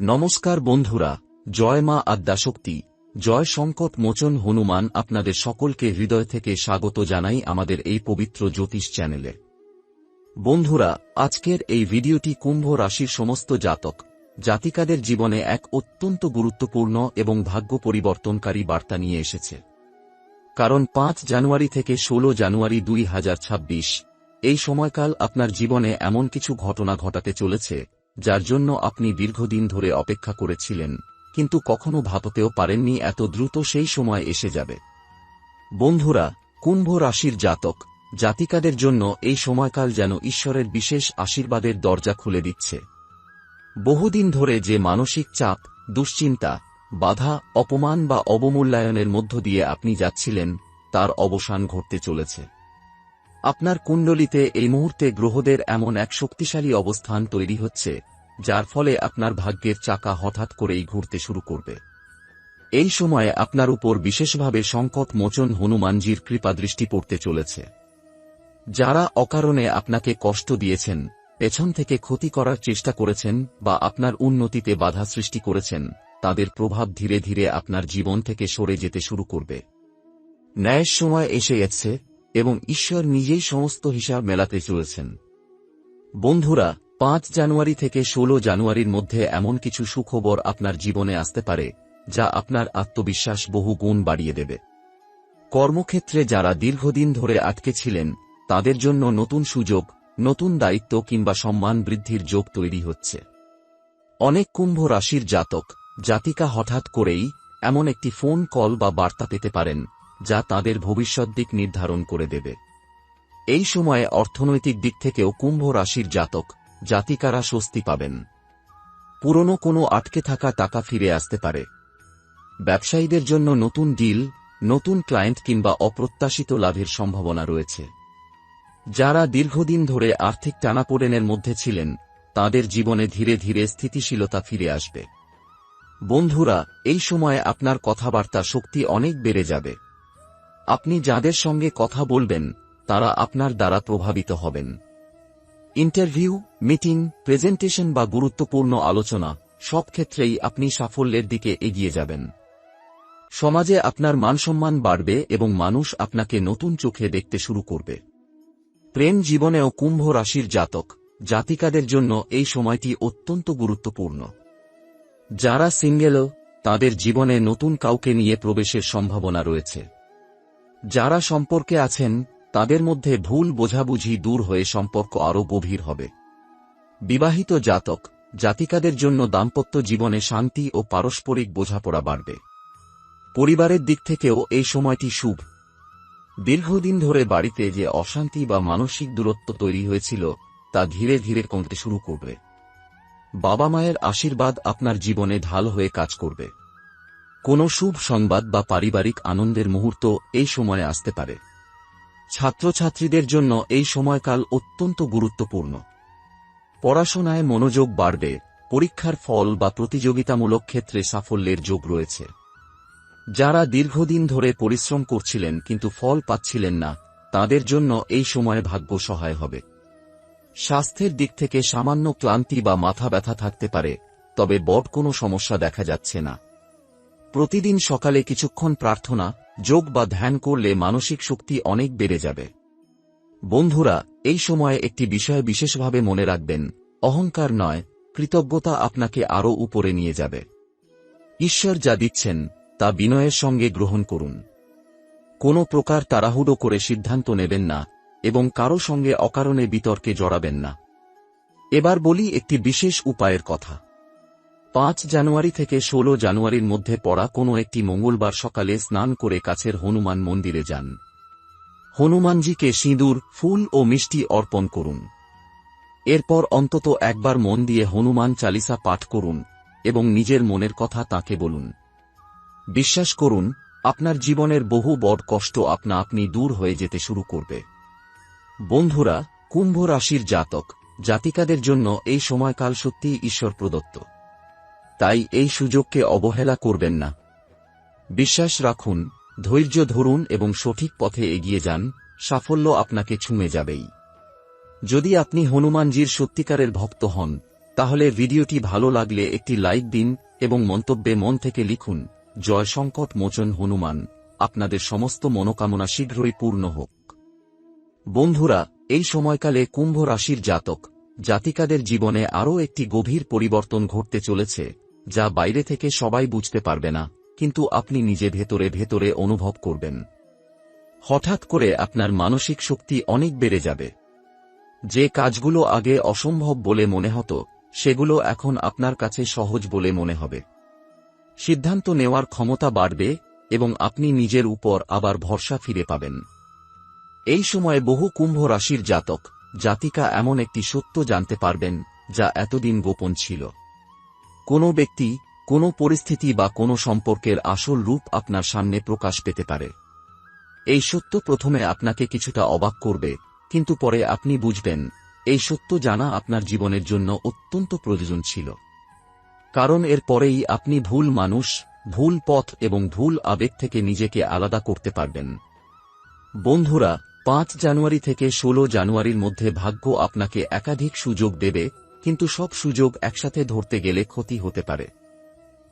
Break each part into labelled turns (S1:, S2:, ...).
S1: নমস্কার বন্ধুরা, জয় মা আদ্যাশক্তি, জয় সংকট মোচন হনুমান আপনাদের সকলকে হৃদয় থেকে স্বাগত জানাই আমাদের এই পবিত্র জ্যোতিষ চ্যানেলে। বন্ধুরা, আজকের এই ভিডিওটি কুম্ভ রাশির সমস্ত জাতক, জাতিকাদের জীবনে এক অত্যন্ত গুরুত্বপূর্ণ এবং ভাগ্য পরিবর্তনকারী বার্তা নিয়ে এসেছে। কারণ পাঁচ জানুয়ারি থেকে ১৬ জানুয়ারি দুই হাজার ছাব্বিশ, এই সময়কাল আপনার জীবনে এমন কিছু ঘটনা ঘটাতে চলেছে যার জন্য আপনি দীর্ঘদিন ধরে অপেক্ষা করেছিলেন, কিন্তু কখনো ভাবতেও পারেননি এত দ্রুত সেই সময় এসে যাবে। বন্ধুরা, কুম্ভ রাশির জাতক, জাতিকাদের জন্য এই সময়কাল যেন ঈশ্বরের বিশেষ আশীর্বাদের দরজা খুলে দিচ্ছে। বহুদিন ধরে যে মানসিক চাপ, দুশ্চিন্তা, বাধা, অপমান বা অবমূল্যায়নের মধ্য দিয়ে আপনি যাচ্ছিলেন, তার অবসান ঘটতে চলেছে। আপনার কুণ্ডলিতে এই মুহূর্তে গ্রহদের এমন এক শক্তিশালী অবস্থান তৈরি হচ্ছে, যার ফলে আপনার ভাগ্যের চাকা হঠাৎ করেই ঘুরতে শুরু করবে। এই সময়ে আপনার উপর বিশেষভাবে সংকট মোচন হনুমানজির কৃপাদৃষ্টি পড়তে চলেছে। যারা অকারণে আপনাকে কষ্ট দিয়েছেন, পেছন থেকে ক্ষতি করার চেষ্টা করেছেন বা আপনার উন্নতিতে বাধা সৃষ্টি করেছেন, তাদের প্রভাব ধীরে ধীরে আপনার জীবন থেকে সরে যেতে শুরু করবে। ন্যায়ের সময় এসে গেছে এবং ঈশ্বর নিজেই সমস্ত হিসাব মেলাতে চলেছেন। বন্ধুরা, পাঁচ জানুয়ারি থেকে ১৬ জানুয়ারির মধ্যে এমন কিছু সুখবর আপনার জীবনে আসতে পারে, যা আপনার আত্মবিশ্বাস বহু গুণ বাড়িয়ে দেবে। কর্মক্ষেত্রে যারা দীর্ঘদিন ধরে আটকে ছিলেন, তাদের জন্য নতুন সুযোগ, নতুন দায়িত্ব কিংবা সম্মান বৃদ্ধির যোগ তৈরি হচ্ছে। অনেক কুম্ভ রাশির জাতক, জাতিকা হঠাৎ করেই এমন একটি ফোন কল বা বার্তা পেতে পারেন যা তাদের ভবিষ্যৎ দিক নির্ধারণ করে দেবে। এই সময়ে অর্থনৈতিক দিক থেকেও কুম্ভ রাশির জাতক, জাতিকারা স্বস্তি পাবেন। পুরনো কোনো আটকে থাকা টাকা ফিরে আসতে পারে। ব্যবসায়ীদের জন্য নতুন ডিল, নতুন ক্লায়েন্ট কিংবা অপ্রত্যাশিত লাভের সম্ভাবনা রয়েছে। যারা দীর্ঘদিন ধরে আর্থিক টানাপোড়েনের মধ্যে ছিলেন, তাদের জীবনে ধীরে ধীরে স্থিতিশীলতা ফিরে আসবে। বন্ধুরা, এই সময়ে আপনার কথাবার্তা শক্তি অনেক বেড়ে যাবে। আপনি যাদের সঙ্গে কথা বলবেন, তারা আপনার দ্বারা প্রভাবিত হবেন। ইন্টারভিউ, মিটিং, প্রেজেন্টেশন বা গুরুত্বপূর্ণ আলোচনা, সব ক্ষেত্রেই আপনি সাফল্যের দিকে এগিয়ে যাবেন। সমাজে আপনার মানসম্মান বাড়বে এবং মানুষ আপনাকে নতুন চোখে দেখতে শুরু করবে। প্রেম জীবনেও কুম্ভ রাশির জাতক, জাতিকাদের জন্য এই সময়টি অত্যন্ত গুরুত্বপূর্ণ। যারা সিঙ্গেলও তাদের জীবনে নতুন কাউকে নিয়ে প্রবেশের সম্ভাবনা রয়েছে। যারা সম্পর্কে আছেন, তাদের মধ্যে ভুল বোঝাবুঝি দূর হয়ে সম্পর্ক আরও গভীর হবে। বিবাহিত জাতক, জাতিকাদের জন্য দাম্পত্য জীবনে শান্তি ও পারস্পরিক বোঝাপড়া বাড়বে। পরিবারের দিক থেকেও এই সময়টি শুভ। দীর্ঘদিন ধরে বাড়িতে যে অশান্তি বা মানসিক দূরত্ব তৈরি হয়েছিল, তা ধীরে ধীরে কমতে শুরু করবে। বাবা মায়ের আশীর্বাদ আপনার জীবনে ঢাল হয়ে কাজ করবে। কোনো শুভ সংবাদ বা পারিবারিক আনন্দের মুহূর্ত এই সময়ে আসতে পারে। ছাত্রছাত্রীদের জন্য এই সময়কাল অত্যন্ত গুরুত্বপূর্ণ। পড়াশোনায় মনোযোগ বাড়বে, পরীক্ষার ফল বা প্রতিযোগিতামূলক ক্ষেত্রে সাফল্যের যোগ রয়েছে। যারা দীর্ঘদিন ধরে পরিশ্রম করছিলেন কিন্তু ফল পাচ্ছিলেন না, তাদের জন্য এই সময়ে ভাগ্য সহায় হবে। স্বাস্থ্যের দিক থেকে সামান্য ক্লান্তি বা মাথা ব্যথা থাকতে পারে, তবে বট কোনো সমস্যা দেখা যাচ্ছে না। প্রতিদিন সকালে কিছুক্ষণ প্রার্থনা, যোগ বা ধ্যান করলে মানসিক শক্তি অনেক বেড়ে যাবে। বন্ধুরা, এই সময়ে একটি বিষয় বিশেষভাবে মনে রাখবেন, অহংকার নয়, কৃতজ্ঞতা আপনাকে আরও উপরে নিয়ে যাবে। ঈশ্বর যা দিচ্ছেন, তা বিনয়ের সঙ্গে গ্রহণ করুন। কোনো প্রকার তাড়াহুড়ো করে সিদ্ধান্ত নেবেন না এবং কারও সঙ্গে অকারণে বিতর্কে জড়াবেন না। এবার বলি একটি বিশেষ উপায়ের কথা। পাঁচ জানুয়ারি থেকে ১৬ জানুয়ারির মধ্যে পড়া কোনো একটি মঙ্গলবার সকালে স্নান করে কাছের হনুমান মন্দিরে যান। হনুমানজিকে সিঁদুর, ফুল ও মিষ্টি অর্পণ করুন। এরপর অন্তত একবার মন দিয়ে হনুমান চালিসা পাঠ করুন এবং নিজের মনের কথা তাকে বলুন। বিশ্বাস করুন, আপনার জীবনের বহু বড় কষ্ট আপনা আপনি দূর হয়ে যেতে শুরু করবে। বন্ধুরা, কুম্ভ রাশির জাতক, জাতিকাদের জন্য এই সময়কাল সত্যিই ঈশ্বর প্রদত্ত তাই এই সুযোগকে অবহেলা করবেন না। বিশ্বাস রাখুন, ধৈর্য ধরুন এবং সঠিক পথে এগিয়ে যান, সাফল্য আপনাকে ছুঁয়ে যাবেই। যদি আপনি হনুমানজির সত্যিকারের ভক্ত হন, তাহলে ভিডিওটি ভালো লাগলে একটি লাইক দিন এবং মন্তব্যে মন থেকে লিখুন জয় সংকট মোচন হনুমান, আপনাদের সমস্ত মনোকামনা শীঘ্রই পূর্ণ হোক। বন্ধুরা, এই সময়কালে কুম্ভ রাশির জাতক, জাতিকাদের জীবনে আরও একটি গভীর পরিবর্তন ঘটতে চলেছে। যা বাইরে থেকে সবাই বুঝতে পারবে না, কিন্তু আপনি নিজে ভেতরে ভেতরে অনুভব করবেন। হঠাৎ করে আপনার মানসিক শক্তি অনেক বেড়ে যাবে। যে কাজগুলো আগে অসম্ভব বলে মনে হতো, সেগুলো এখন আপনার কাছে সহজ বলে মনে হবে। সিদ্ধান্ত নেওয়ার ক্ষমতা বাড়বে এবং আপনি নিজের উপর আবার ভরসা ফিরে পাবেন। এই সময়ে বহু কুম্ভ রাশির জাতক, জাতিকা এমন একটি সত্য জানতে পারবেন, যা এতদিন গোপন ছিল। কোনো ব্যক্তি, কোনো পরিস্থিতি বা কোনো সম্পর্কের আসল রূপ আপনার সামনে প্রকাশ পেতে পারে। এই সত্য প্রথমে আপনাকে কিছুটা অবাক করবে, কিন্তু পরে আপনি বুঝবেন, এই সত্য জানা আপনার জীবনের জন্য অত্যন্ত প্রয়োজন ছিল। কারণ এর পরেই আপনি ভুল মানুষ, ভুল পথ এবং ভুল আবেগ থেকে নিজেকে আলাদা করতে পারবেন। বন্ধুরা, পাঁচ জানুয়ারি থেকে ১৬ জানুয়ারির মধ্যে ভাগ্য আপনাকে একাধিক সুযোগ দেবে কিন্তু সব সুযোগ একসাথে ধরতে গেলে ক্ষতি হতে পারে।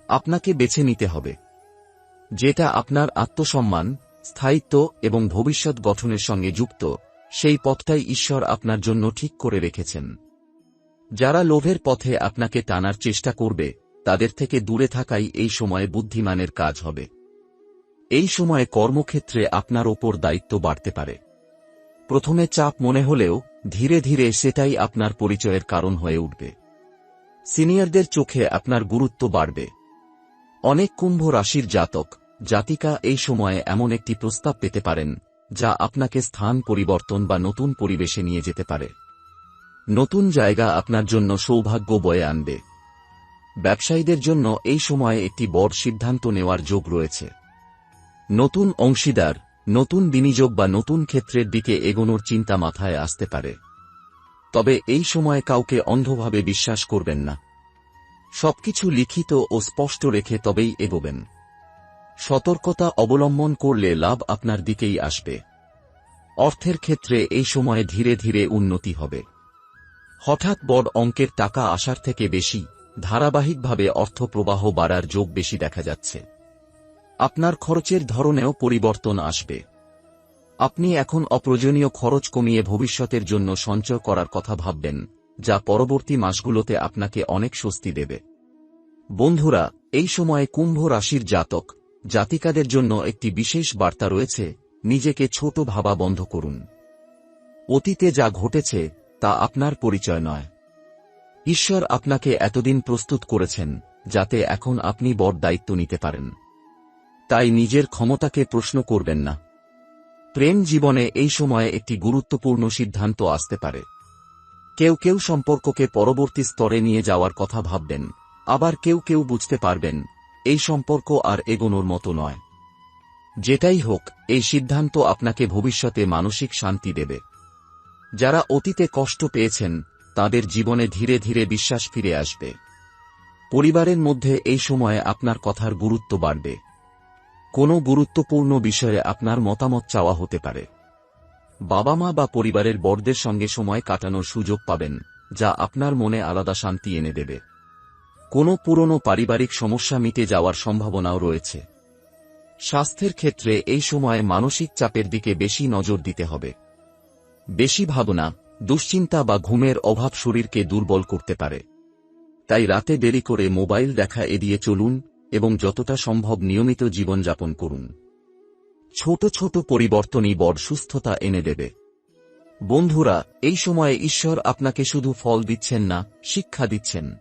S1: আপনাকে বেছে নিতে হবে। যেটা আপনার আত্মসম্মান, স্থায়িত্ব এবং ভবিষ্যৎ গঠনের সঙ্গে যুক্ত, সেই পথটাই ঈশ্বর আপনার জন্য ঠিক করে রেখেছেন। যারা লোভের পথে আপনাকে টানার চেষ্টা করবে, তাদের থেকে দূরে থাকাই এই সময়ে বুদ্ধিমানের কাজ হবে। এই সময়ে কর্মক্ষেত্রে আপনার ওপর দায়িত্ব বাড়তে পারে। প্রথমে চাপ মনে হলেও ধীরে ধীরে সেটাই আপনার পরিচয়ের কারণ হয়ে উঠবে। সিনিয়রদের চোখে আপনার গুরুত্ব বাড়বে। অনেক কুম্ভ রাশির জাতক, জাতিকা এই সময়ে এমন একটি প্রস্তাব পেতে পারেন, যা আপনাকে স্থান পরিবর্তন বা নতুন পরিবেশে নিয়ে যেতে পারে। নতুন জায়গা আপনার জন্য সৌভাগ্য বয়ে আনবে। ব্যবসায়ীদের জন্য এই সময়ে একটি বড় সিদ্ধান্ত নেওয়ার যোগ রয়েছে। নতুন অংশীদার নতুন বিনিয়োগ বা নতুন ক্ষেত্রের দিকে এগোনোর চিন্তা মাথায় আসতে পারে। তবে এই সময় কাউকে অন্ধভাবে বিশ্বাস করবেন না। সবকিছু লিখিত ও স্পষ্ট রেখে তবেই এগোবেন। সতর্কতা অবলম্বন করলে লাভ আপনার দিকেই আসবে। অর্থের ক্ষেত্রে এই সময়ে ধীরে ধীরে উন্নতি হবে। হঠাৎ বড় অঙ্কের টাকা আসার থেকে বেশি ধারাবাহিকভাবে অর্থপ্রবাহ বাড়ার যোগ বেশি দেখা যাচ্ছে। আপনার খরচের ধরনেও পরিবর্তন আসবে। আপনি এখন অপ্রয়োজনীয় খরচ কমিয়ে ভবিষ্যতের জন্য সঞ্চয় করার কথা ভাববেন, যা পরবর্তী মাসগুলোতে আপনাকে অনেক স্বস্তি দেবে। বন্ধুরা, এই সময়ে কুম্ভ রাশির জাতক, জাতিকাদের জন্য একটি বিশেষ বার্তা রয়েছে, নিজেকে ছোট ভাবা বন্ধ করুন। অতীতে যা ঘটেছে, তা আপনার পরিচয় নয়। ঈশ্বর আপনাকে এতদিন প্রস্তুত করেছেন, যাতে এখন আপনি বড় দায়িত্ব নিতে পারেন। তাই নিজের ক্ষমতাকে প্রশ্ন করবেন না। প্রেম জীবনে এই সময়ে একটি গুরুত্বপূর্ণ সিদ্ধান্ত আসতে পারে। কেউ কেউ সম্পর্ককে পরবর্তী স্তরে নিয়ে যাওয়ার কথা ভাববেন, আবার কেউ কেউ বুঝতে পারবেন, এই সম্পর্ক আর এগোনোর মতো নয়। যেটাই হোক, এই সিদ্ধান্ত আপনাকে ভবিষ্যতে মানসিক শান্তি দেবে। যারা অতীতে কষ্ট পেয়েছেন, তাদের জীবনে ধীরে ধীরে বিশ্বাস ফিরে আসবে। পরিবারের মধ্যে এই সময়ে আপনার কথার গুরুত্ব বাড়বে। কোনো গুরুত্বপূর্ণ বিষয়ে আপনার মতামত চাওয়া হতে পারে। বাবা মা বা পরিবারের বড়দের সঙ্গে সময় কাটানোর সুযোগ পাবেন, যা আপনার মনে আলাদা শান্তি এনে দেবে। কোনো পুরনো পারিবারিক সমস্যা মিটে যাওয়ার সম্ভাবনাও রয়েছে। স্বাস্থ্যের ক্ষেত্রে এই সময়ে মানসিক চাপের দিকে বেশি নজর দিতে হবে। বেশি ভাবনা, দুশ্চিন্তা বা ঘুমের অভাব শরীরকে দুর্বল করতে পারে। তাই রাতে দেরি করে মোবাইল দেখা এড়িয়ে চলুন এবং যতটা সম্ভব নিয়মিত জীবনযাপন করুন। ছোট ছোট পরিবর্তনই বড় সুস্থতা এনে দেবে। বন্ধুরা, এই সময়ে ঈশ্বর আপনাকে শুধু ফল দিচ্ছেন না, শিক্ষা দিচ্ছেন।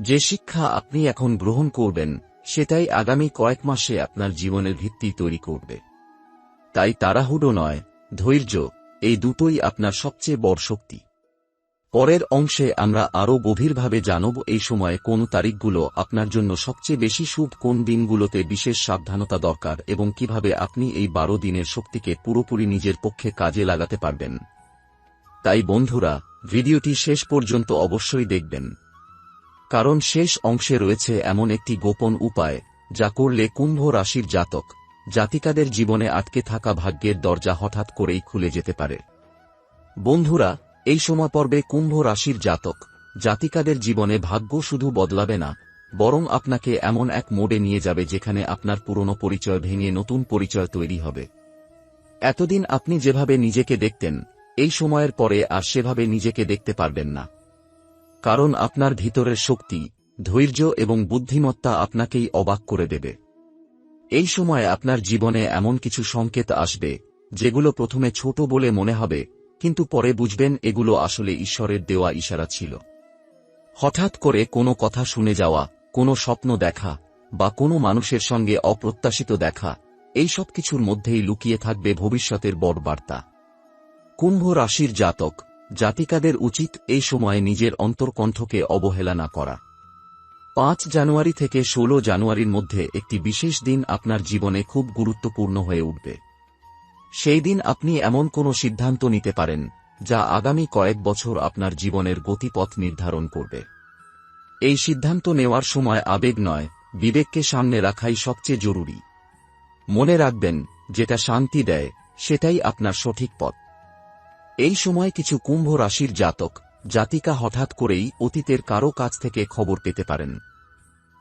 S1: যে শিক্ষা আপনি এখন গ্রহণ করবেন, সেটাই আগামী কয়েক মাসে আপনার জীবনের ভিত্তি তৈরি করবে। তাই তাড়াহুড়ো নয়, ধৈর্য, এই দুটোই আপনার সবচেয়ে বড় শক্তি। পরের অংশে আমরা আরও গভীরভাবে জানব এই সময়ে কোন তারিখগুলো আপনার জন্য সবচেয়ে বেশি শুভ, কোন দিনগুলোতে বিশেষ সাবধানতা দরকার এবং কীভাবে আপনি এই বারো দিনের শক্তিকে পুরোপুরি নিজের পক্ষে কাজে লাগাতে পারবেন। তাই বন্ধুরা, ভিডিওটি শেষ পর্যন্ত অবশ্যই দেখবেন। কারণ শেষ অংশে রয়েছে এমন একটি গোপন উপায়, যা করলে কুম্ভ রাশির জাতক, জাতিকাদের জীবনে আটকে থাকা ভাগ্যের দরজা হঠাৎ করেই খুলে যেতে পারে। বন্ধুরা এই সময় পর্বে কুম্ভ রাশির জাতক। জাতিকাদের জীবনে ভাগ্য শুধু বদলাবে না, বরং আপনাকে এমন এক মোড়ে নিয়ে যাবে যেখানে আপনার পুরনো পরিচয় ভেঙে নতুন পরিচয় তৈরি হবে। এতদিন আপনি যেভাবে নিজেকে দেখতেন, এই সময়ের পরে আর সেভাবে নিজেকে দেখতে পারবেন না। কারণ আপনার ভিতরের শক্তি, ধৈর্য এবং বুদ্ধিমত্তা আপনাকেই অবাক করে দেবে। এই সময় আপনার জীবনে এমন কিছু সংকেত আসবে, যেগুলো প্রথমে ছোট বলে মনে হবে কিন্তু পরে বুঝবেন এগুলো আসলে ঈশ্বরের দেওয়া ইশারা ছিল। হঠাৎ করে কোনো কথা শুনে যাওয়া, কোনো স্বপ্ন দেখা, বা কোনো মানুষের সঙ্গে অপ্রত্যাশিত দেখা, এই সব কিছুর মধ্যেই লুকিয়ে থাকবে ভবিষ্যতের বড় বার্তা। কুম্ভ রাশির জাতক, জাতিকাদের উচিত এই সময়ে নিজের অন্তর্কণ্ঠকে অবহেলা না করা। পাঁচ জানুয়ারি থেকে ১৬ জানুয়ারির মধ্যে একটি বিশেষ দিন আপনার জীবনে খুব গুরুত্বপূর্ণ হয়ে উঠবে। সেই দিন আপনি এমন কোনো সিদ্ধান্ত নিতে পারেন, যা আগামী কয়েক বছর আপনার জীবনের গতিপথ নির্ধারণ করবে। এই সিদ্ধান্ত নেওয়ার সময় আবেগ নয়, বিবেককে সামনে রাখাই সবচেয়ে জরুরি। মনে রাখবেন, যেটা শান্তি দেয়, সেটাই আপনার সঠিক পথ। এই সময় কিছু কুম্ভ রাশির জাতক, জাতিকা হঠাৎ করেই অতীতের কারও কাছ থেকে খবর পেতে পারেন।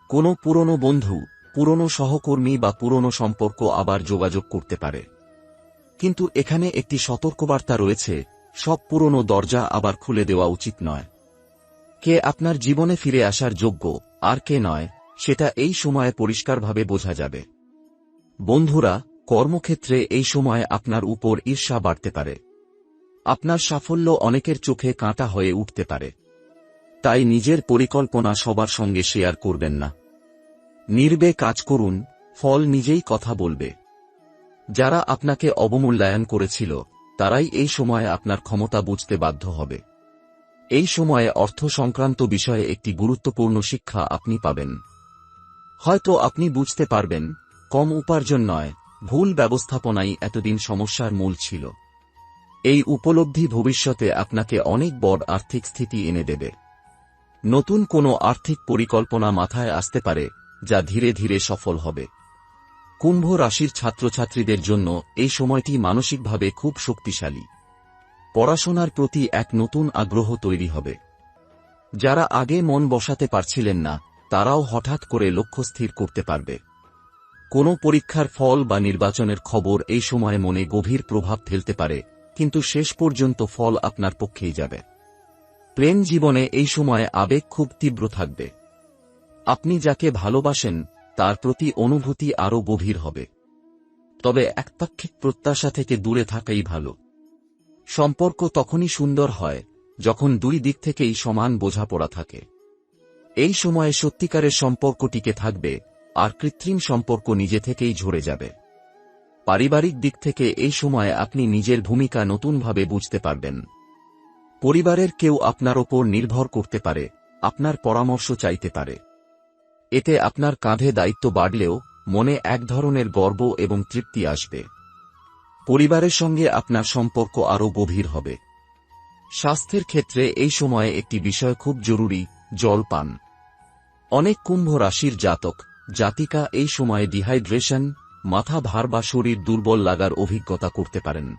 S1: কোনো পুরনো বন্ধু, পুরনো সহকর্মী বা পুরনো সম্পর্ক আবার যোগাযোগ করতে পারে। কিন্তু এখানে একটি সতর্কবার্তা রয়েছে, সব পুরনো দরজা আবার খুলে দেওয়া উচিত নয়। কে আপনার জীবনে ফিরে আসার যোগ্য, আর কে নয়, সেটা এই সময়ে পরিষ্কারভাবে বোঝা যাবে। বন্ধুরা, কর্মক্ষেত্রে এই সময় আপনার উপর ঈর্ষা বাড়তে পারে। আপনার সাফল্য অনেকের চোখে কাঁটা হয়ে উঠতে পারে। তাই নিজের পরিকল্পনা সবার সঙ্গে শেয়ার করবেন না। নির্বে কাজ করুন, ফল নিজেই কথা বলবে। যারা আপনাকে অবমূল্যায়ন করেছিল, তারাই এই সময়ে আপনার ক্ষমতা বুঝতে বাধ্য হবে। এই সময়ে অর্থ সংক্রান্ত বিষয়ে একটি গুরুত্বপূর্ণ শিক্ষা আপনি পাবেন। হয়তো আপনি বুঝতে পারবেন, কম উপার্জন নয়, ভুল ব্যবস্থাপনাই এতদিন সমস্যার মূল ছিল। এই উপলব্ধি ভবিষ্যতে আপনাকে অনেক বড় আর্থিক স্থিতি এনে দেবে। নতুন কোনো আর্থিক পরিকল্পনা মাথায় আসতে পারে, যা ধীরে ধীরে সফল হবে। কুম্ভ রাশির ছাত্রছাত্রীদের জন্য এই সময়টি মানসিকভাবে খুব শক্তিশালী। পড়াশোনার প্রতি এক নতুন আগ্রহ তৈরি হবে। যারা আগে মন বসাতে পারছিলেন না, তারাও হঠাৎ করে লক্ষ্য স্থির করতে পারবে। কোনো পরীক্ষার ফল বা নির্বাচনের খবর এই সময় মনে গভীর প্রভাব ফেলতে পারে, কিন্তু শেষ পর্যন্ত ফল আপনার পক্ষেই যাবে। প্রেম জীবনে এই সময়ে আবেগ খুব তীব্র থাকবে। আপনি যাকে ভালোবাসেন তার প্রতি অনুভূতি আরও গভীর হবে। তবে একপাক্ষিক প্রত্যাশা থেকে দূরে থাকাই ভালো। সম্পর্ক তখনই সুন্দর হয়, যখন দুই দিক থেকেই সমান বোঝাপড়া থাকে। এই সময়ে সত্যিকারের সম্পর্ক টিকে থাকবে, আর কৃত্রিম সম্পর্ক নিজে থেকেই ঝরে যাবে। পারিবারিক দিক থেকে এই সময়ে আপনি নিজের ভূমিকা নতুনভাবে বুঝতে পারবেন। পরিবারের কেউ আপনার ওপর নির্ভর করতে পারে, আপনার পরামর্শ চাইতে পারে। এতে আপনার কাঁধে দায়িত্ব বাড়লেও মনে এক ধরনের গর্ব এবং তৃপ্তি আসবে। পরিবারের সঙ্গে আপনার সম্পর্ক আরও গভীর হবে। স্বাস্থ্যের ক্ষেত্রে এই সময়ে একটি বিষয় খুব জরুরি, জল পান। অনেক কুম্ভ রাশির জাতক, জাতিকা এই সময়ে ডিহাইড্রেশন, মাথা ভার বা শরীর দুর্বল লাগার অভিজ্ঞতা করতে পারেন।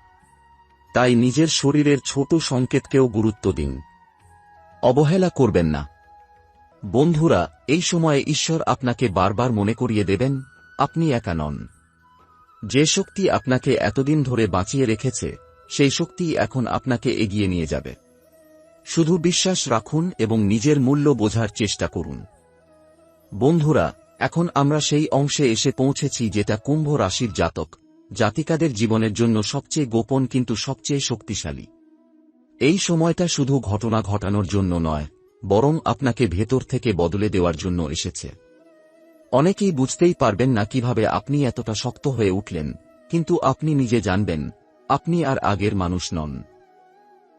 S1: তাই নিজের শরীরের ছোট সংকেতকেও গুরুত্ব দিন। অবহেলা করবেন না। বন্ধুরা, এই সময়ে ঈশ্বর আপনাকে বারবার মনে করিয়ে দেবেন, আপনি একা নন। যে শক্তি আপনাকে এতদিন ধরে বাঁচিয়ে রেখেছে, সেই শক্তি এখন আপনাকে এগিয়ে নিয়ে যাবে। শুধু বিশ্বাস রাখুন এবং নিজের মূল্য বোঝার চেষ্টা করুন। বন্ধুরা, এখন আমরা সেই অংশে এসে পৌঁছেছি যেটা কুম্ভ রাশির জাতক, জাতিকাদের জীবনের জন্য সবচেয়ে গোপন কিন্তু সবচেয়ে শক্তিশালী। এই সময়টা শুধু ঘটনা ঘটানোর জন্য নয় বরং আপনাকে ভেতর থেকে বদলে দেওয়ার জন্য এসেছে। অনেকেই বুঝতেই পারবেন না কীভাবে আপনি এতটা শক্ত হয়ে উঠলেন, কিন্তু আপনি নিজে জানবেন, আপনি আর আগের মানুষ নন।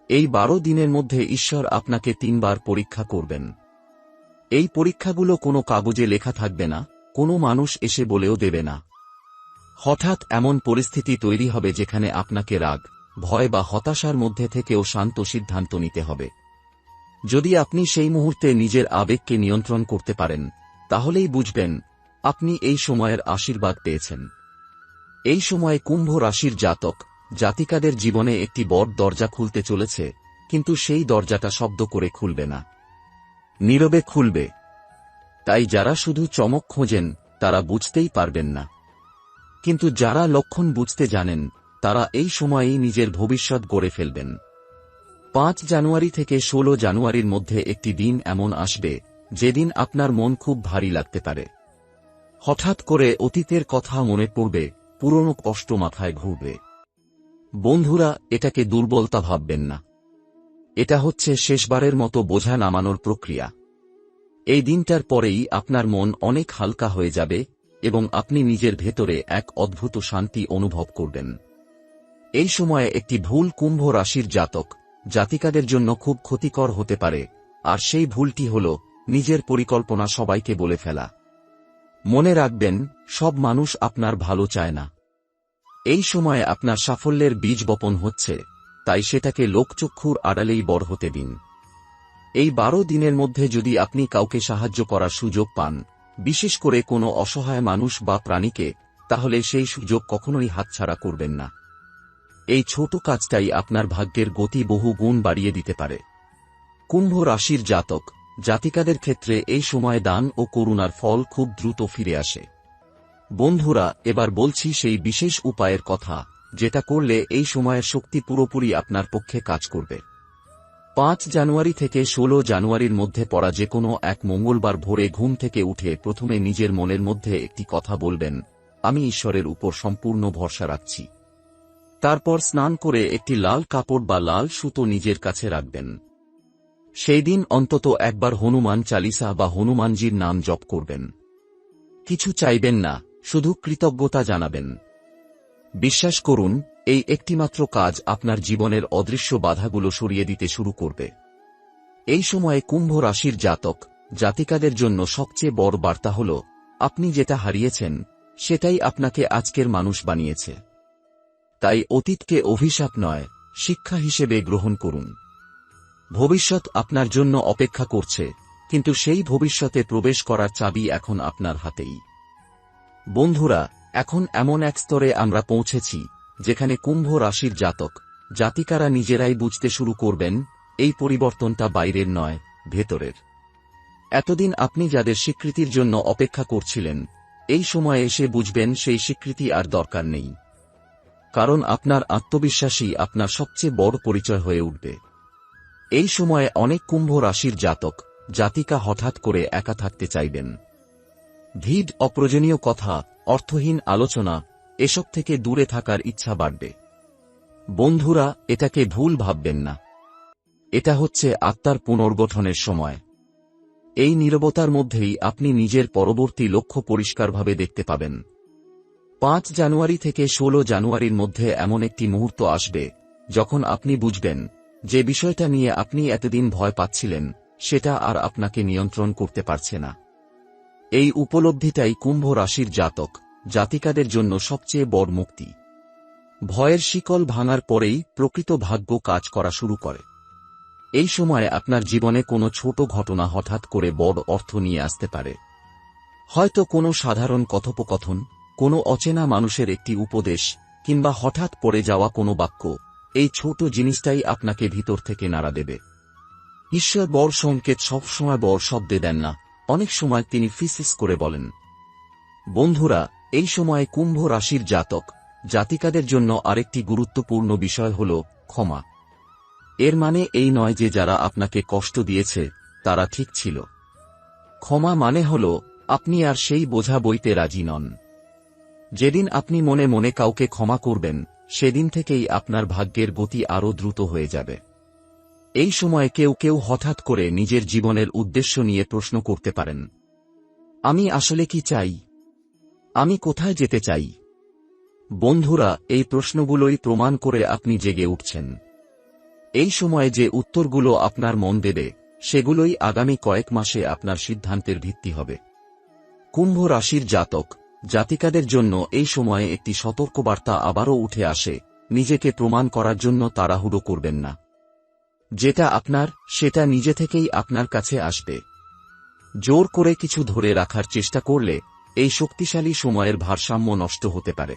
S1: এই বারো দিনের মধ্যে ঈশ্বর আপনাকে তিনবার পরীক্ষা করবেন। এই পরীক্ষাগুলো কোনো কাগজে লেখা থাকবে না, কোনো মানুষ এসে বলেও দেবে না। হঠাৎ এমন পরিস্থিতি তৈরি হবে যেখানে আপনাকে রাগ, ভয় বা হতাশার মধ্যে থেকেও শান্ত সিদ্ধান্ত নিতে হবে। যদি আপনি সেই মুহূর্তে নিজের আবেগকে নিয়ন্ত্রণ করতে পারেন, তাহলেই বুঝবেন, আপনি এই সময়ের আশীর্বাদ পেয়েছেন। এই সময়ে কুম্ভ রাশির জাতক, জাতিকাদের জীবনে একটি বড় দরজা খুলতে চলেছে, কিন্তু সেই দরজাটা শব্দ করে খুলবে না। নীরবে খুলবে। তাই যারা শুধু চমক খোঁজেন, তারা বুঝতেই পারবেন না। কিন্তু যারা লক্ষণ বুঝতে জানেন, তারা এই সময়েই নিজের ভবিষ্যৎ গড়ে ফেলবেন। পাঁচ জানুয়ারি থেকে ষোলো জানুয়ারির মধ্যে একটি দিন এমন আসবে, যেদিন আপনার মন খুব ভারী লাগতে পারে। হঠাৎ করে অতীতের কথা মনে পড়বে, পুরনো কষ্ট মাথায় ঘুরবে। বন্ধুরা, এটাকে দুর্বলতা ভাববেন না। এটা হচ্ছে শেষবারের মতো বোঝা নামানোর প্রক্রিয়া। এই দিনটার পরেই আপনার মন অনেক হালকা হয়ে যাবে এবং আপনি নিজের ভেতরে এক অদ্ভুত শান্তি অনুভব করবেন। এই সময়ে একটি ভুল কুম্ভ রাশির জাতক জাতিকাদের জন্য খুব ক্ষতিকর হতে পারে, আর সেই ভুলটি হল, নিজের পরিকল্পনা সবাইকে বলে ফেলা। মনে রাখবেন, সব মানুষ আপনার ভালো চায় না। এই সময়ে আপনার সাফল্যের বীজ বপন হচ্ছে, তাই সেটাকে লোকচক্ষুর আড়ালেই বড় হতে দিন। এই বারো দিনের মধ্যে যদি আপনি কাউকে সাহায্য করার সুযোগ পান, বিশেষ করে কোনো অসহায় মানুষ বা প্রাণীকে, তাহলে সেই সুযোগ কখনোই হাতছাড়া করবেন না। এই ছোট কাজটাই আপনার ভাগ্যের গতি বহু গুণ বাড়িয়ে দিতে পারে। কুম্ভ রাশির জাতক, জাতিকাদের ক্ষেত্রে এই সময় দান ও করুণার ফল খুব দ্রুত ফিরে আসে। বন্ধুরা, এবার বলছি সেই বিশেষ উপায়ের কথা, যেটা করলে এই সময়ের শক্তি পুরোপুরি আপনার পক্ষে কাজ করবে। পাঁচ জানুয়ারি থেকে ষোলো জানুয়ারির মধ্যে পড়া যে কোনো এক মঙ্গলবার ভোরে ঘুম থেকে উঠে প্রথমে নিজের মনের মধ্যে একটি কথা বলবেন, আমি ঈশ্বরের উপর সম্পূর্ণ ভরসা রাখছি। তারপর স্নান করে একটি লাল কাপড় বা লাল সুতো নিজের কাছে রাখবেন। সেই দিন অন্তত একবার হনুমান চালিসা বা হনুমানজির নাম জপ করবেন। কিছু চাইবেন না, শুধু কৃতজ্ঞতা জানাবেন। বিশ্বাস করুন, এই একটিমাত্র কাজ আপনার জীবনের অদৃশ্য বাধাগুলো সরিয়ে দিতে শুরু করবে। এই সময়ে কুম্ভ রাশির জাতক, জাতিকাদের জন্য সবচেয়ে বড় বার্তা হল, আপনি যেটা হারিয়েছেন, সেটাই আপনাকে আজকের মানুষ বানিয়েছে। তাই অতীতকে অভিশাপ নয়, শিক্ষা হিসেবে গ্রহণ করুন। ভবিষ্যৎ আপনার জন্য অপেক্ষা করছে, কিন্তু সেই ভবিষ্যতে প্রবেশ করার চাবি এখন আপনার হাতেই। বন্ধুরা, এখন এমন এক স্তরে আমরা পৌঁছেছি, যেখানে কুম্ভ রাশির জাতক, জাতিকারা নিজেরাই বুঝতে শুরু করবেন, এই পরিবর্তনটা বাইরের নয়, ভেতরের। এতদিন আপনি যাদের স্বীকৃতির জন্য অপেক্ষা করছিলেন, এই সময়ে এসে বুঝবেন সেই স্বীকৃতি আর দরকার নেই। কারণ আপনার আত্মবিশ্বাসী আপনার সবচেয়ে বড় পরিচয় হয়ে উঠবে। এই সময়ে অনেক কুম্ভ রাশির জাতক, জাতিকা হঠাৎ করে একা থাকতে চাইবেন। ভিড, অপ্রয়োজনীয় কথা, অর্থহীন আলোচনা, এসব থেকে দূরে থাকার ইচ্ছা বাড়বে। বন্ধুরা, এটাকে ভুল ভাববেন না। এটা হচ্ছে আত্মার পুনর্গঠনের সময়। এই নীরবতার মধ্যেই আপনি নিজের পরবর্তী লক্ষ্য পরিষ্কারভাবে দেখতে পাবেন। পাঁচ জানুয়ারি থেকে ষোলো জানুয়ারির মধ্যে এমন একটি মুহূর্ত আসবে, যখন আপনি বুঝবেন, যে বিষয়টা নিয়ে আপনি এতদিন ভয় পাচ্ছিলেন, সেটা আর আপনাকে নিয়ন্ত্রণ করতে পারছে না। এই উপলব্ধিটাই কুম্ভ রাশির জাতক, জাতিকাদের জন্য সবচেয়ে বড় মুক্তি। ভয়ের শিকল ভাঙার পরেই প্রকৃত ভাগ্য কাজ করা শুরু করে। এই সময়ে আপনার জীবনে কোনো ছোট ঘটনা হঠাৎ করে বড় অর্থ নিয়ে আসতে পারে। হয়তো কোনো সাধারণ কথোপকথন কোনো অচেনা মানুষের একটি উপদেশ, কিংবা হঠাৎ পড়ে যাওয়া কোনো বাক্য, এই ছোট জিনিসটাই আপনাকে ভিতর থেকে নাড়া দেবে। ঈশ্বর বড় সংকেত সবসময় বড় শব্দে দেন না, অনেক সময় তিনি ফিসিস করে বলেন। বন্ধুরা, এই সময়ে কুম্ভ রাশির জাতক, জাতিকাদের জন্য আরেকটি গুরুত্বপূর্ণ বিষয় হল ক্ষমা। এর মানে এই নয় যে যারা আপনাকে কষ্ট দিয়েছে, তারা ঠিক ছিল। ক্ষমা মানে হল, আপনি আর সেই বোঝা বইতে রাজি নন। যেদিন আপনি মনে মনে কাউকে ক্ষমা করবেন, সেদিন থেকেই আপনার ভাগ্যের গতি আরও দ্রুত হয়ে যাবে। এই সময়ে কেউ কেউ হঠাৎ করে নিজের জীবনের উদ্দেশ্য নিয়ে প্রশ্ন করতে পারেন। আমি আসলে কি চাই? আমি কোথায় যেতে চাই? বন্ধুরা, এই প্রশ্নগুলোই প্রমাণ করে আপনি জেগে উঠছেন। এই সময়ে যে উত্তরগুলো আপনার মন দেবে, সেগুলোই আগামী কয়েক মাসে আপনার সিদ্ধান্তের ভিত্তি হবে। কুম্ভ রাশির জাতক জাতিকাদের জন্য এই সময়ে একটি সতর্কবার্তা আবারও উঠে আসে, নিজেকে প্রমাণ করার জন্য তাড়াহুড়ো করবেন না। যেটা আপনার, সেটা নিজে থেকেই আপনার কাছে আসবে। জোর করে কিছু ধরে রাখার চেষ্টা করলে, এই শক্তিশালী সময়ের ভারসাম্য নষ্ট হতে পারে।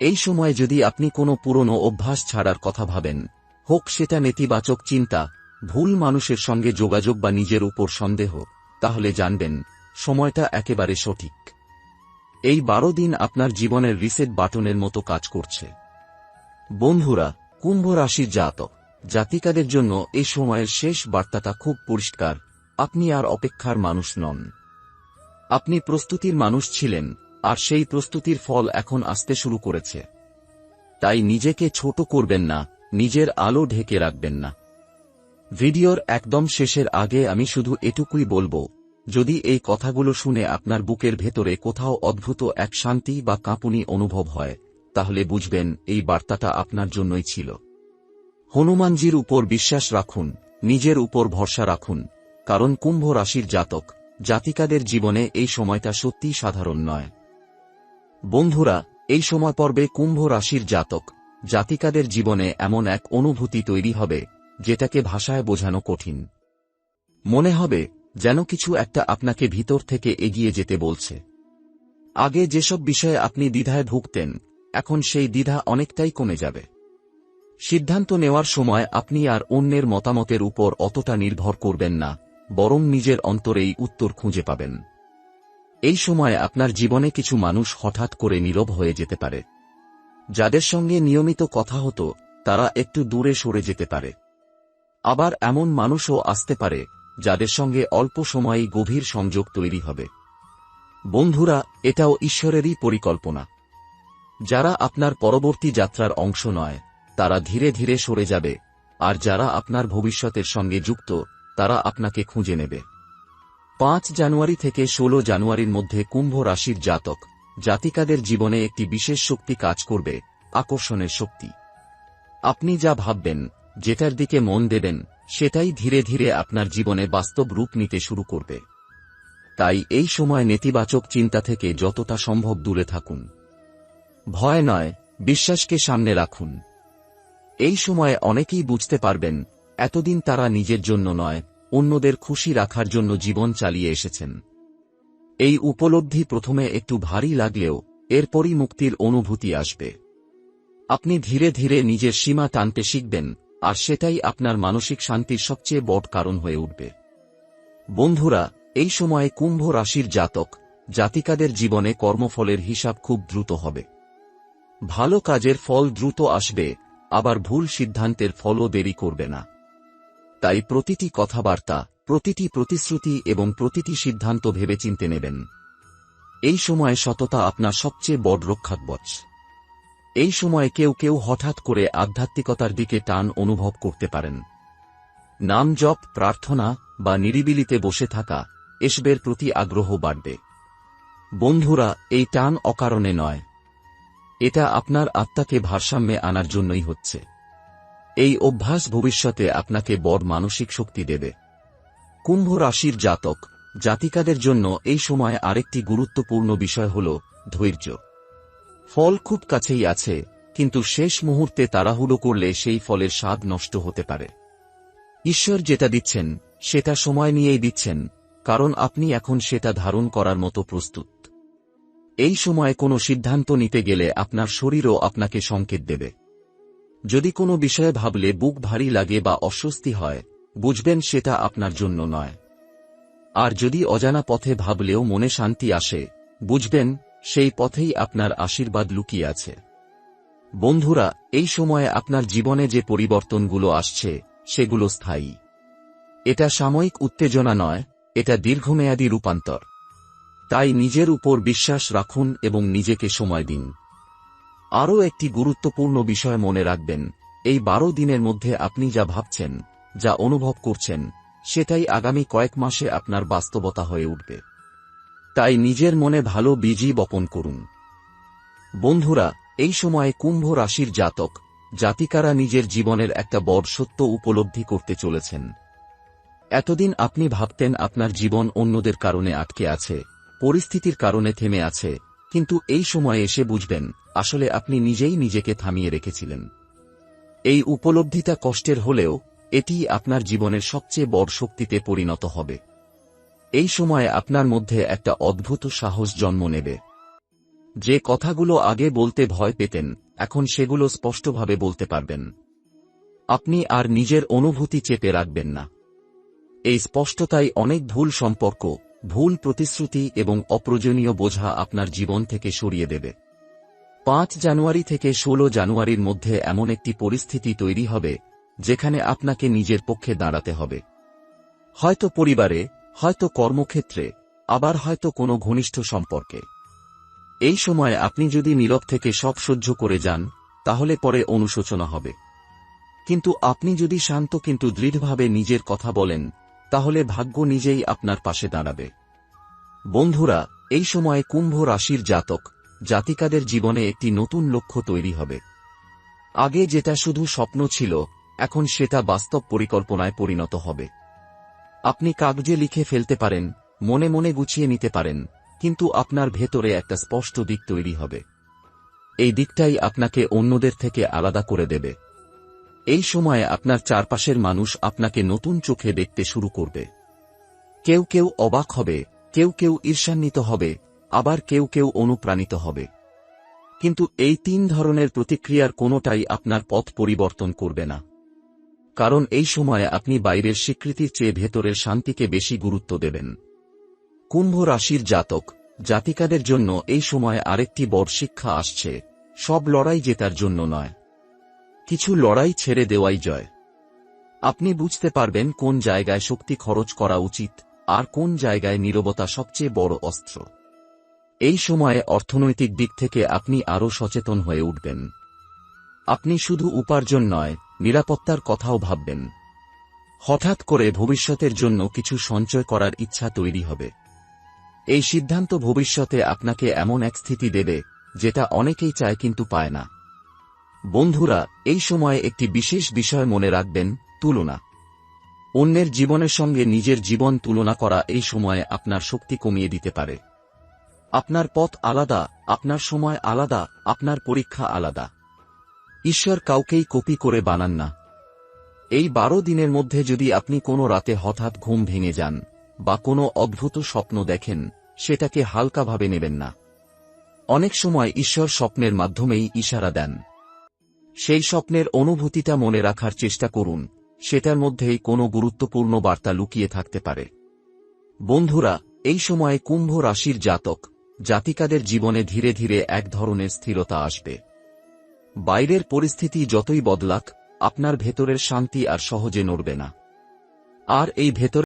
S1: এই সময় যদি আপনি কোনো পুরনো অভ্যাস ছাড়ার কথা ভাবেন, হোক সেটা নেতিবাচক চিন্তা, ভুল মানুষের সঙ্গে যোগাযোগ বা নিজের উপর সন্দেহ, তাহলে জানবেন, সময়টা একেবারে সঠিক। এই বারো দিন আপনার জীবনের রিসেট বাটনের মতো কাজ করছে। বন্ধুরা, কুম্ভ রাশির জাতক, জাতিকাদের জন্য এ সময়ের শেষ বার্তাটা খুব পরিষ্কার, আপনি আর অপেক্ষার মানুষ নন। আপনি প্রস্তুতির মানুষ ছিলেন, আর সেই প্রস্তুতির ফল এখন আসতে শুরু করেছে। তাই নিজেকে ছোট করবেন না, নিজের আলো ঢেকে রাখবেন না। ভিডিওর একদম শেষের আগে আমি শুধু এটুকুই বলব যদি এই কথাগুলো শুনে আপনার বুকের ভেতরে কোথাও অদ্ভুত এক শান্তি বা কাঁপুনি অনুভব হয়, তাহলে বুঝবেন এই বার্তাটা আপনার জন্যই ছিল। হনুমানজির উপর বিশ্বাস রাখুন, নিজের উপর ভরসা রাখুন, কারণ কুম্ভ রাশির জাতক, জাতিকাদের জীবনে এই সময়টা সত্যিই সাধারণ নয়। বন্ধুরা, এই সময় পর্বে কুম্ভ রাশির জাতক, জাতিকাদের জীবনে এমন এক অনুভূতি তৈরি হবে, যেটাকে ভাষায় বোঝানো কঠিন। মনে হবে যেন কিছু একটা আপনাকে ভিতর থেকে এগিয়ে যেতে বলছে। আগে যেসব বিষয়ে আপনি দ্বিধায় ভুগতেন, এখন সেই দ্বিধা অনেকটাই কমে যাবে। সিদ্ধান্ত নেওয়ার সময় আপনি আর অন্যের মতামতের উপর অতটা নির্ভর করবেন না, বরং নিজের অন্তরেই উত্তর খুঁজে পাবেন। এই সময় আপনার জীবনে কিছু মানুষ হঠাৎ করে নীরব হয়ে যেতে পারে। যাদের সঙ্গে নিয়মিত কথা হতো, তারা একটু দূরে সরে যেতে পারে। আবার এমন মানুষও আসতে পারে যাদের সঙ্গে অল্প সময়েই গভীর সংযোগ তৈরি হবে। বন্ধুরা, এটাও ঈশ্বরেরই পরিকল্পনা। যারা আপনার পরবর্তী যাত্রার অংশ নয়, তারা ধীরে ধীরে সরে যাবে, আর যারা আপনার ভবিষ্যতের সঙ্গে যুক্ত, তারা আপনাকে খুঁজে নেবে। পাঁচ জানুয়ারি থেকে ১৬ জানুয়ারির মধ্যে কুম্ভ রাশির জাতক, জাতিকাদের জীবনে একটি বিশেষ শক্তি কাজ করবে, আকর্ষণের শক্তি। আপনি যা ভাববেন, যেটার দিকে মন দেবেন সেটাই ধীরে ধীরে আপনার জীবনে বাস্তব রূপ নিতে শুরু করবে। তাই এই সময় নেতিবাচক চিন্তা থেকে যতটা সম্ভব দূরে থাকুন। ভয় নয়, বিশ্বাসকে সামনে রাখুন। এই সময়ে অনেকেই বুঝতে পারবেন, এতদিন তারা নিজের জন্য নয়, অন্যদের খুশি রাখার জন্য জীবন চালিয়ে এসেছেন। এই উপলব্ধি প্রথমে একটু ভারী লাগলেও এরপরই মুক্তির অনুভূতি আসবে। আপনি ধীরে ধীরে নিজের সীমা টানতে শিখবেন আর সেটাই আপনার মানসিক শান্তির সবচেয়ে বড় কারণ হয়ে উঠবে। বন্ধুরা, এই সময়ে কুম্ভ রাশির জাতক, জাতিকাদের জীবনে কর্মফলের হিসাব খুব দ্রুত হবে। ভালো কাজের ফল দ্রুত আসবে, আবার ভুল সিদ্ধান্তের ফলও দেরি করবে না। তাই প্রতিটি কথাবার্তা, প্রতিটি প্রতিশ্রুতি এবং প্রতিটি সিদ্ধান্ত ভেবেচিন্তে নেবেন। এই সময়ে সততা আপনার সবচেয়ে বড় রক্ষাকবচ। এই সময়ে কেউ কেউ হঠাৎ করে আধ্যাত্মিকতার দিকে টান অনুভব করতে পারেন। নাম জপ, প্রার্থনা বা নিরিবিলিতে বসে থাকা এসবের প্রতি আগ্রহ বাড়বে। বন্ধুরা, এই টান অকারণে নয়। এটা আপনার আত্মাকে ভারসাম্যে আনার জন্যই হচ্ছে। এই অভ্যাস ভবিষ্যতে আপনাকে বড় মানসিক শক্তি দেবে। কুম্ভ রাশির জাতক, জাতিকাদের জন্য এই সময় আরেকটি গুরুত্বপূর্ণ বিষয় হল ধৈর্য। ফল খুব কাছেই আছে, কিন্তু শেষ মুহূর্তে তাড়াহুড়ো করলে সেই ফলের স্বাদ নষ্ট হতে পারে। ঈশ্বর যেটা দিচ্ছেন, সেটা সময় নিয়েই দিচ্ছেন, কারণ আপনি এখন সেটা ধারণ করার মতো প্রস্তুত। এই সময়ে কোনো সিদ্ধান্ত নিতে গেলে আপনার শরীরও আপনাকে সংকেত দেবে। যদি কোনো বিষয়ে ভাবলে বুক ভারী লাগে বা অস্বস্তি হয়, বুঝবেন সেটা আপনার জন্য নয়। আর যদি অজানা পথে ভাবলেও মনে শান্তি আসে, বুঝবেন সেই পথেই আপনার আশীর্বাদ লুকিয়ে আছে। বন্ধুরা, এই সময়ে আপনার জীবনে যে পরিবর্তনগুলো আসছে, সেগুলো স্থায়ী। এটা সাময়িক উত্তেজনা নয়, এটা দীর্ঘমেয়াদী রূপান্তর। তাই নিজের উপর বিশ্বাস রাখুন এবং নিজেকে সময় দিন। আরও একটি গুরুত্বপূর্ণ বিষয় মনে রাখবেন, এই বারো দিনের মধ্যে আপনি যা ভাবছেন, যা অনুভব করছেন, সেটাই আগামী কয়েক মাসে আপনার বাস্তবতা হয়ে উঠবে। তাই নিজের মনে ভালো বীজই বপন করুন। বন্ধুরা, এই সময়ে কুম্ভ রাশির জাতক, জাতিকারা নিজের জীবনের একটা বড় সত্য উপলব্ধি করতে চলেছেন। এতদিন আপনি ভাবতেন আপনার জীবন অন্যদের কারণে আটকে আছে, পরিস্থিতির কারণে থেমে আছে, কিন্তু এই সময়ে এসে বুঝবেন, আসলে আপনি নিজেই নিজেকে থামিয়ে রেখেছিলেন। এই উপলব্ধিটা কষ্টের হলেও এটি আপনার জীবনের সবচেয়ে বড় শক্তিতে পরিণত হবে। এই সময়ে আপনার মধ্যে একটা অদ্ভুত সাহস জন্ম নেবে। যে কথাগুলো আগে বলতে ভয় পেতেন, এখন সেগুলো স্পষ্টভাবে বলতে পারবেন। আপনি আর নিজের অনুভূতি চেপে রাখবেন না। এই স্পষ্টতাই অনেক ভুল সম্পর্ক, ভুল প্রতিশ্রুতি এবং অপ্রয়োজনীয় বোঝা আপনার জীবন থেকে সরিয়ে দেবে। পাঁচ জানুয়ারি থেকে ১৬ জানুয়ারির মধ্যে এমন একটি পরিস্থিতি তৈরি হবে, যেখানে আপনাকে নিজের পক্ষে দাঁড়াতে হবে। হয়তো পরিবারে হয়তো কর্মক্ষেত্রে, আবার হয়তো কোনো ঘনিষ্ঠ সম্পর্কে। এই সময় আপনি যদি নীরব থেকে সব সহ্য করে যান, তাহলে পরে অনুশোচনা হবে। কিন্তু আপনি যদি শান্ত কিন্তু দৃঢ়ভাবে নিজের কথা বলেন, তাহলে ভাগ্য নিজেই আপনার পাশে দাঁড়াবে। বন্ধুরা, এই সময়ে কুম্ভ রাশির জাতক, জাতিকাদের জীবনে একটি নতুন লক্ষ্য তৈরি হবে। আগে যেটা শুধু স্বপ্ন ছিল, এখন সেটা বাস্তব পরিকল্পনায় পরিণত হবে। আপনি কাগজে লিখে ফেলতে পারেন, মনে মনে গুছিয়ে নিতে পারেন, কিন্তু আপনার ভেতরে একটা স্পষ্ট দিক তৈরি হবে। এই দিকটাই আপনাকে অন্যদের থেকে আলাদা করে দেবে। এই সময়ে আপনার চারপাশের মানুষ আপনাকে নতুন চোখে দেখতে শুরু করবে। কেউ কেউ অবাক হবে, কেউ কেউ ঈর্ষান্বিত হবে, আবার কেউ কেউ অনুপ্রাণিত হবে। কিন্তু এই তিন ধরনের প্রতিক্রিয়ার কোনোটাই আপনার পথ পরিবর্তন করবে না। কারণ এই সময়ে আপনি বাইরের স্বীকৃতির চেয়ে ভেতরের শান্তিকে বেশি গুরুত্ব দেবেন। কুম্ভ রাশির জাতক, জাতিকাদের জন্য এই সময়ে আরেকটি বড় শিক্ষা আসছে, সব লড়াই জেতার জন্য নয়। কিছু লড়াই ছেড়ে দেওয়াই জয়। আপনি বুঝতে পারবেন কোন জায়গায় শক্তি খরচ করা উচিত, আর কোন জায়গায় নীরবতা সবচেয়ে বড় অস্ত্র। এই সময়ে অর্থনৈতিক দিক থেকে আপনি আরও সচেতন হয়ে উঠবেন। আপনি শুধু উপার্জন নয়, নিরাপত্তার কথাও ভাববেন। হঠাৎ করে ভবিষ্যতের জন্য কিছু সঞ্চয় করার ইচ্ছা তৈরি হবে। এই সিদ্ধান্ত ভবিষ্যতে আপনাকে এমন এক স্থিতি দেবে, যেটা অনেকেই চায় কিন্তু পায় না। বন্ধুরা, এই সময়ে একটি বিশেষ বিষয় মনে রাখবেন, তুলনা। অন্যের জীবনের সঙ্গে নিজের জীবন তুলনা করা এই সময়ে আপনার শক্তি কমিয়ে দিতে পারে। আপনার পথ আলাদা, আপনার সময় আলাদা, আপনার পরীক্ষা আলাদা। ঈশ্বর কাউকেই কপি করে বানান না। এই বারো দিনের মধ্যে যদি আপনি কোনো রাতে হঠাৎ ঘুম ভেঙে যান, বা কোনো অদ্ভুত স্বপ্ন দেখেন, সেটাকে হালকাভাবে নেবেন না। অনেক সময় ঈশ্বর স্বপ্নের মাধ্যমেই ইশারা দেন। সেই স্বপ্নের অনুভূতিটা মনে রাখার চেষ্টা করুন, সেটার মধ্যেই কোনো গুরুত্বপূর্ণ বার্তা লুকিয়ে থাকতে পারে। বন্ধুরা, এই সময়ে কুম্ভ রাশির জাতক, জাতিকাদের জীবনে ধীরে ধীরে এক ধরনের স্থিরতা আসবে। বাইরের পরিস্থিতি যতই বদলাক আপনার ভেতরের শান্তি আর সহজে নড়বে না। আর এই ভেতর